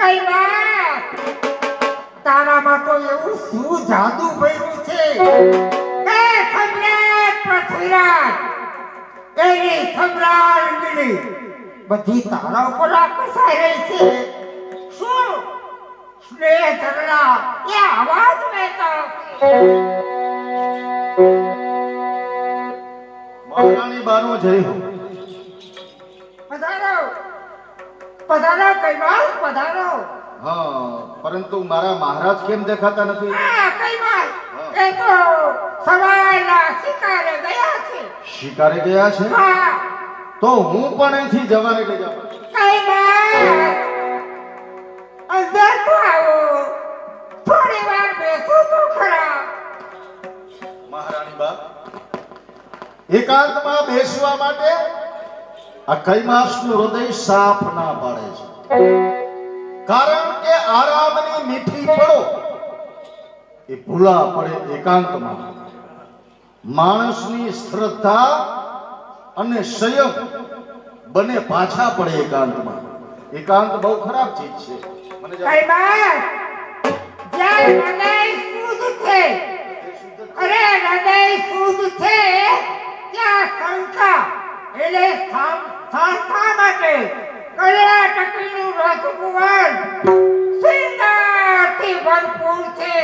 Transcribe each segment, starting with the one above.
વાત તારામાં તો એવું શું જાદુ ભર્યું છે? કે સમ્રાટ પૃથ્વીરાજ એની સમ્રાટની બધી તારા ઉપર આકર્ષાઈ રહી છે. શું? સ્નેહ ધરણા એ આવાજ લેતા મહારાણી બાનો જય હો. પધારો. પધારો કઈ વાત પધારો. હા પરંતુ મારા મહારાજ કેમ દેખાતા નથી? કઈ વાત એ તો સવારના શિકારે ગયા છે. શિકારે ગયા છે? હા. તો હું પણ અહીંથી જવાને લઈ જાઉં. કઈ વાત અંદર તો આવો. થોડી વાર બેસો તો ખરા. મહારાણી બા એકાંતમાં બેસવા માટે આ કૈમાસનું હૃદય સાફ ના પાડે છે. કારણ કે આરામની મીઠી પડો એ ભૂલા પડે એકાંતમાં. માણસની શ્રદ્ધા અને સંયમ બંને પાછા પડે એકાંતમાં. એકાંત બહુ ખરાબ ચીજ છે. મને અરે હૃદય શુદ્ધ છે, ત્યાં શંકા એટલે સ્થા- સંસ્થા માટે કલ્યા ટકીનું રસકુવર સુંદરથી ભરપૂર છે?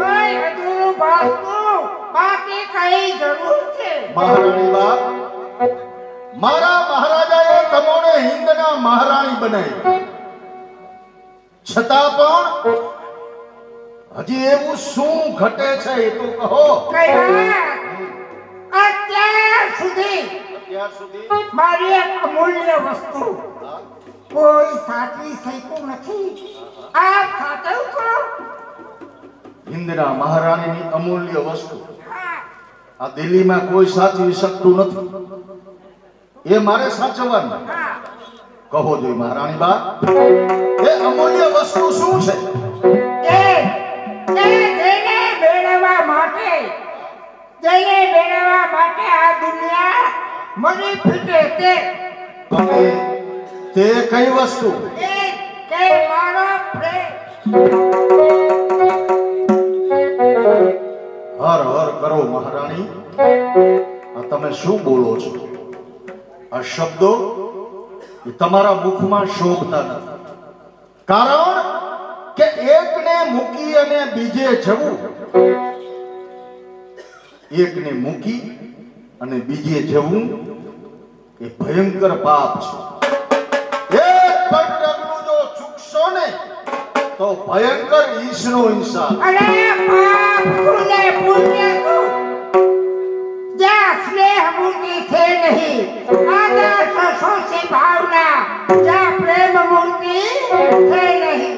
કઈ અધૂરું ભાસતું બાકી કઈ જરૂર છે? મહારાણી બા મારા મહારાજાએ તમોને હિન્દના મહારાણી બનાવી. છતાં પણ હજી એવું શું ઘટે છે એ તો કહો. અત્યાર સુધી અત્યાર સુધી મારી એક અમૂલ્ય વસ્તુ. કોઈ સાચવી શક્યું નથી. આપ સાચવશો ઇન્દિરા મહારાણીની અમૂલ્ય વસ્તુ. આ દિલ્હીમાં કોઈ સાચવી શકતું નથી. એ મારે સાચવવાનું. કહો જોઈએ મહારાણી બા. એ અમૂલ્ય વસ્તુ શું છે? એ જેને મેળવવા માટે દુનિયા ફીટે તે. અને તે કઈ વસ્તુ? એ કે મારો પ્રેમ. હર હર કરો મહારાણી. આ તમે શું બોલો છો? આ શબ્દો એ તમારા મુખમાં શોભતા નથી. કારણ કે એકને મૂકી અને બીજે જવું. એકને મૂકી અને બીજે જવું એ ભયંકર પાપ છે. એક પગડગલું જો ચૂકશો ને, તો ભયંકર ઈશનો ઇન્સાન અરે પાપ સુને પુણ્ય તું જ્યાં સ્નેહ મૂર્તિ છે નહીં, આદર સસોસી ભાવના, જ્યાં પ્રેમ મૂર્તિ છે નહીં.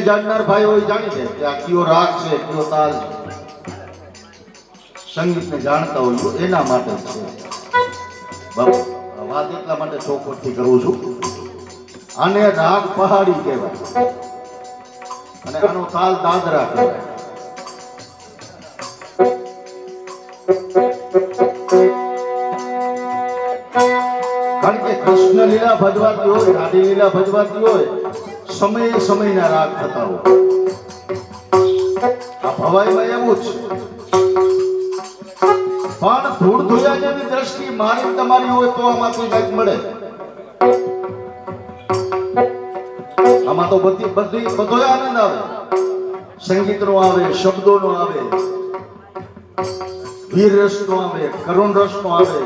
જાણનાર ભાઈ હોય જાણી લે કે આ કયો રાગ છે, કયો તાલ છે. સંગીતને જાણતા હોય એના માટે છે. વાત એટલા માટે ચોખવટથી કરું છું. આને રાગ પહાડી કહેવાય. અને આનો તાલ દાદરા કહેવાય. કૃષ્ણ લીલા ભજવાતી હોય રાધી લીલા ભજવાતી હોય, સમયે સમયના રાગ થતા હોય. આ ભવાઈમાં એવું જ. પણ ધૂળ ધોયા જેવી દ્રષ્ટિ મારી તમારી હોય તો આમાંથી કંઈક મળે. આમાં તો બધી બધી બધો આનંદ આવે. સંગીતનો આવે, શબ્દોનો આવે. વીર રસનો આવે, કરુણ રસનો આવે,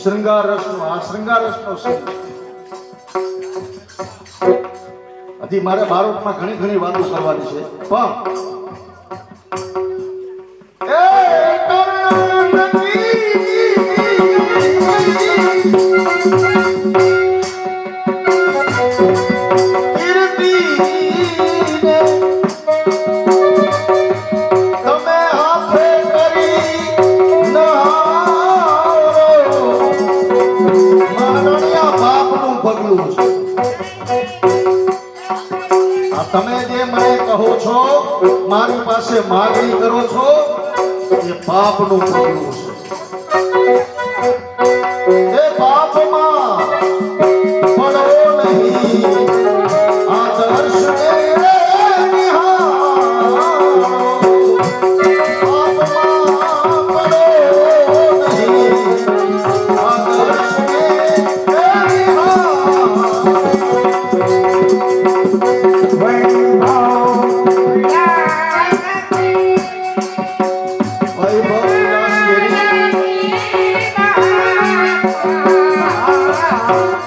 શૃંગાર રસનો, આ શૃંગાર રસનો છે. હજી મારે બારોટમાં ઘણી ઘણી વાતો કરવાની છે. પણ પગલું છે. તમે જે મને કહો છો, મારી પાસે માગણી કરો છો એ પાપનું પગલું છે.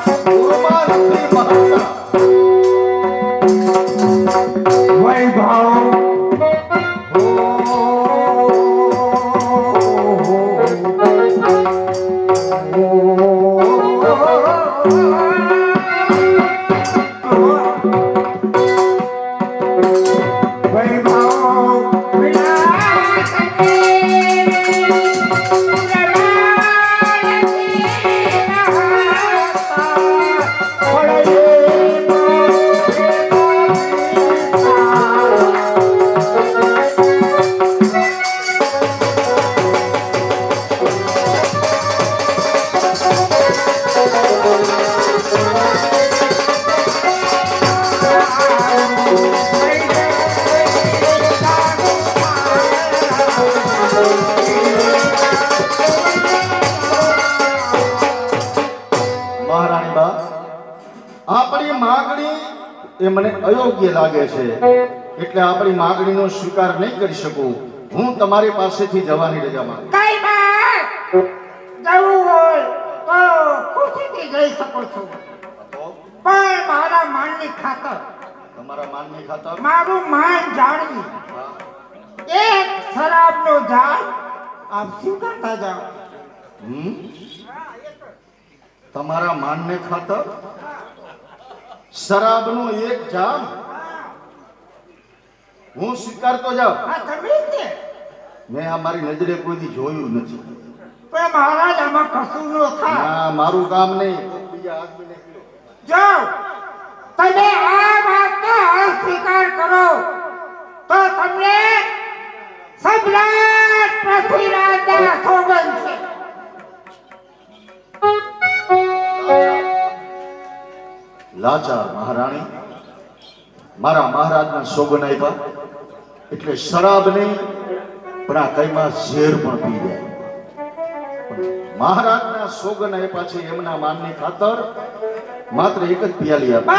তোমার એ મને અયોગ્ય લાગે છે. એટલે આપણી માગણીનો સ્વીકાર નહીં કરી શકું. હું તમારી પાસેથી જવાની રજા માંગુ કઈ જવું હોય તો ખુશીથી જઈ શકો છો. પણ મારા માનની ખાતર. તમારા માનની ખાતર? મારું માન જાણવી. એક શરાબનો જાળ આપ સ્વીકારતા જાઓ. તમારા માનને ખાતર? શરાબનું એક જામ. હું સ્વીકારતો જાઉં. મેં આ મારી નજરે કોઈથી જોયું નથી. પણ મહારાજ આમાં કશું ન થાય. ના મારું કામ નહીં. બીજા આદમીને કહો. જો તમે આ વાતનો અસ્વીકાર કરો. તો તમને સમ્રાટ પૃથ્વીરાજના સોગંદ છે લાચાર મહારાણી મારા મહારાજના સોગન આપ્યા એટલે શરાબ નહીં પણ આ કઈમાં ઝેર પણ પી જાય મહારાજના સોગન આપ્યા છે એમના માનની ખાતર માત્ર એક જ પિયાલી આપી.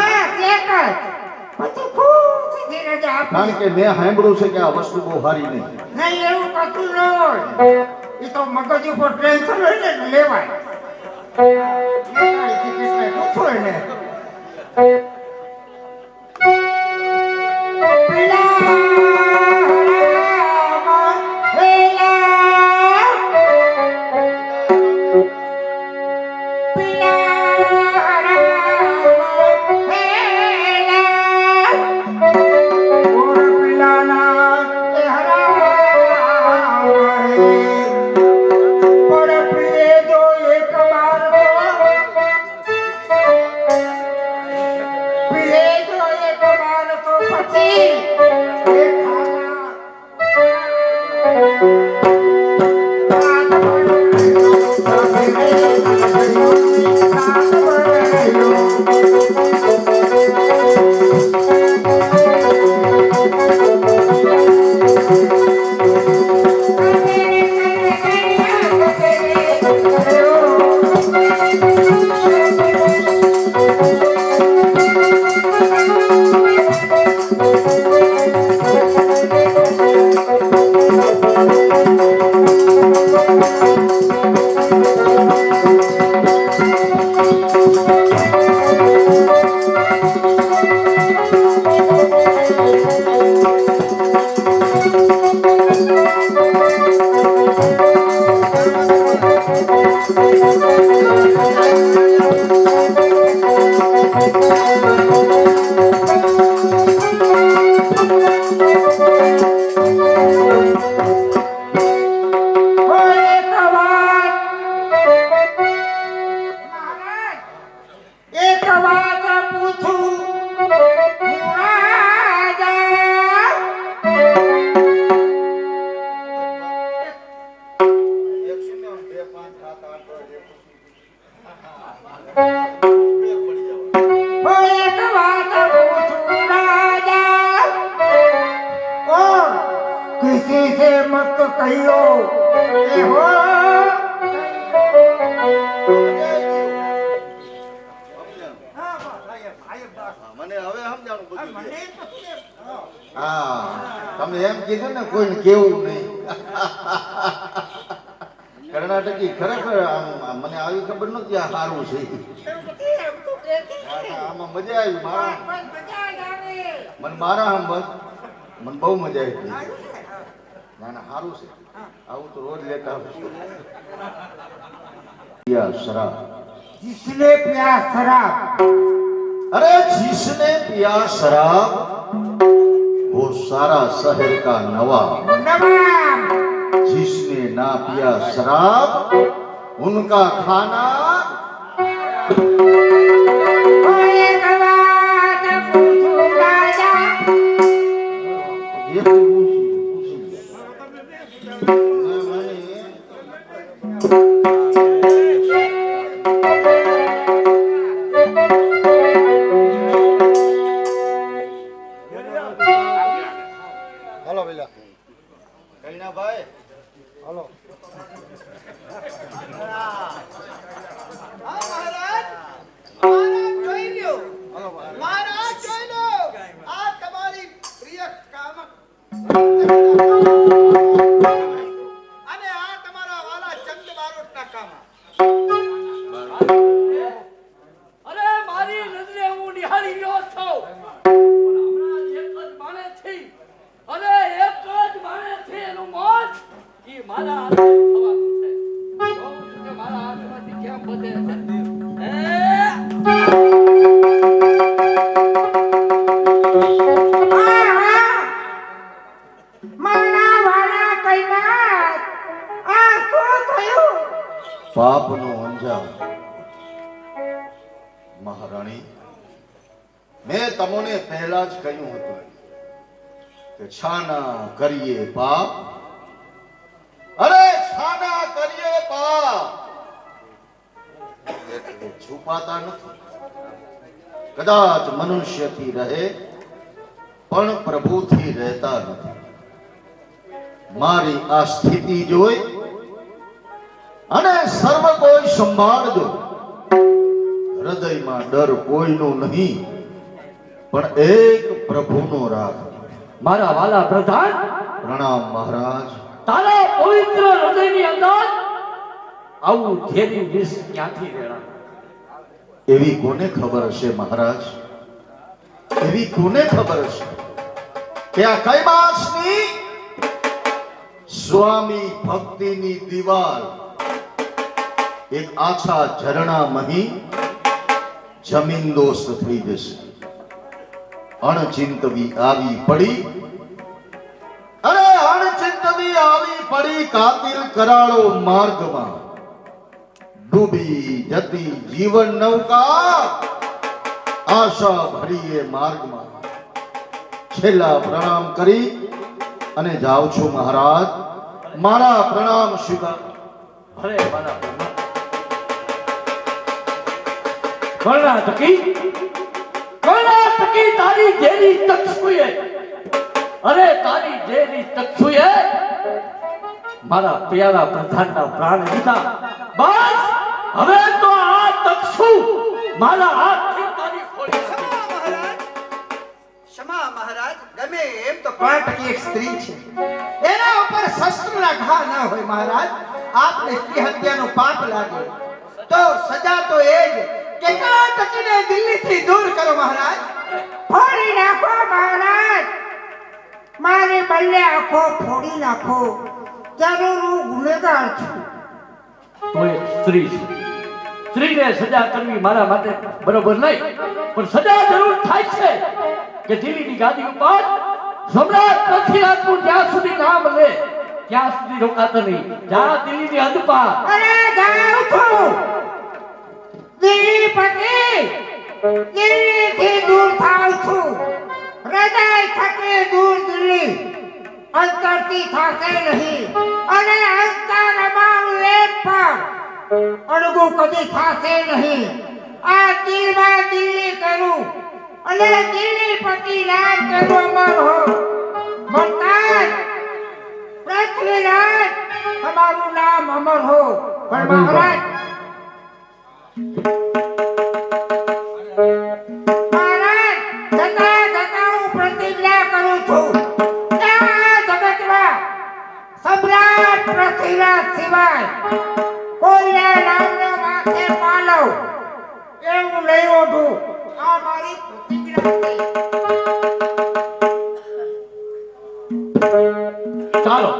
રજા કારણ કે મેં સાંભળ્યું છે કે આ વસ્તુ બહુ સારી નહીં. નહીં એવું કશું ન હોય. એ તો મગજ ઉપર ટેન્શન હોય ને લેવાય. Love. એક કોઈને કેવું નહીં કર્ણાટકી ખરેખર આમ આમ મને આવી ખબર નહોતી આ સારું છે હા, હા, આમાં મજા આવી મારા મને મારા આમ બસ મને બહુ મજા આવી ના ના સારું છે આવું તો રોજ લેતા આવશું યા શરાબ जिसने पिया शराब अरे जिसने पिया शराब वो सारा शहर का नवाब जिसने ना पिया शराब उनका खाना ये કદાચ મનુષ્યથી રહે પણ પ્રભુથી રહેતા નથી. મારી આ સ્થિતિ જોઈ અને સર્વ કોઈ સંભાળજો. હૃદયમાં ડર કોઈનો નહીં પણ એક પ્રભુનો રાગ. મારા વાલા પ્રધાન પ્રણામ મહારાજ. તારા પવિત્ર હૃદયની અંદર આવું ઝેરી વિષ ક્યાંથી રેડાય એવી કોને ખબર હશે મહારાજ? એવી કોને ખબર હશે? કે આ કૈલાસની સ્વામી ભક્તિની દિવાલ એક આછા ઝરણા મહી જમીનદોસ્ત થઈ જશે. અણચિંતવી આવી પડી. અરે અણચિંતવી આવી પડી કાતિલ કરાળો માર્ગમાં. ડૂબી જતી જીવન નૌકા આશા ભરીએ માર્ગમાં. છેલ્લા પ્રણામ કરી અને જાઉં છું મહારાજ. મારા પ્રણામ સ્વીકાર. ભલે મારા કર્ણાટકી કર્ણાટકી તારી જેરી તક્ષુએ. અરે, તારી જેરી તક્ષુએ મારા પ્યારા પ્રધાનના પ્રાણ લીધા. બસ! હવે તો આ તક્ષુ મારા હાથથી તારી ખોલી ક્ષમા મહારાજ. ક્ષમા મહારાજ ગમે એમ તો કર્ણાટકી એક સ્ત્રી છે. એના ઉપર શસ્ત્રના ઘા ના હોય મહારાજ. આપને સ્ત્રી હત્યાનો પાપ લાગે. તો સજા તો એ જ. કે કાટકીને દિલ્હીથી દૂર કરો મહારાજ? ફોડી નાખો મહારાજ. મારે બલ્લે આંખો ફોડી નાખો. જરૂર હું ગુનેગાર છું. તો એક સ્ત્રી છે. સ્ત્રીને સજા કરવી મારા માટે બરોબર નહીં. પણ સજા જરૂર થાય છે કે દિલ્હીની ગાદી ઉપર સમ્રાટ પૃથ્વીરાજનું જ્યાં સુધી નામ લે, ત્યાં સુધી રોકાતો નહીં. જ્યાં દિલ્હીની હદ પાર. અરે જાઉં છું દિલ્હી પતિ દિલ્હીથી દૂર થાવ છું. હૃદય થકે દૂર દિલ્હી. અંતરથી થાકે નહીં. અને અંતર અમારું એક પર અણગું કદી થશે નહીં. આ દિલમાં દિલ્હી કરું અને દિલ્હી પતિ રાજ કરું અમર હો. મરતાજ પૃથ્વીરાજ તમારું નામ અમર હો. પણ મહારાજ મહારાજ જતા જતા હું પ્રતિજ્ઞા કરું છું. જગતમાં સમ્રાટ પૃથ્વીરાજ સિવાય માથે એવું નહીં ઓઢું. આ મારી પ્રતિજ્ઞા ચાલો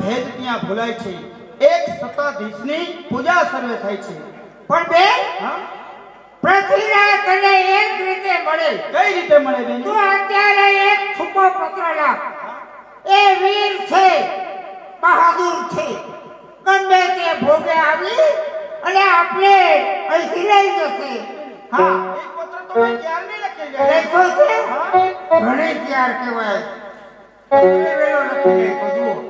ભેદ ત્યાં ભૂલાય છે. એક સત્તાધીશની પૂજા સર્વે થાય છે. પણ બે? પૃથ્વીરાજ તને એક રીતે મળે. કઈ રીતે મળે બેન? તું અત્યારે એક છુપો પત્ર લાવ. એ વીર છે બહાદુર છે. ગમે તે ભોગે આવી અને આપણે અહીંથી લઈ જશે. હા. એક પત્ર તો મેં ક્યારની લખી જાય છે? હા. ઘણી ત્યાર કહેવાય. લખી લેખો જુઓ.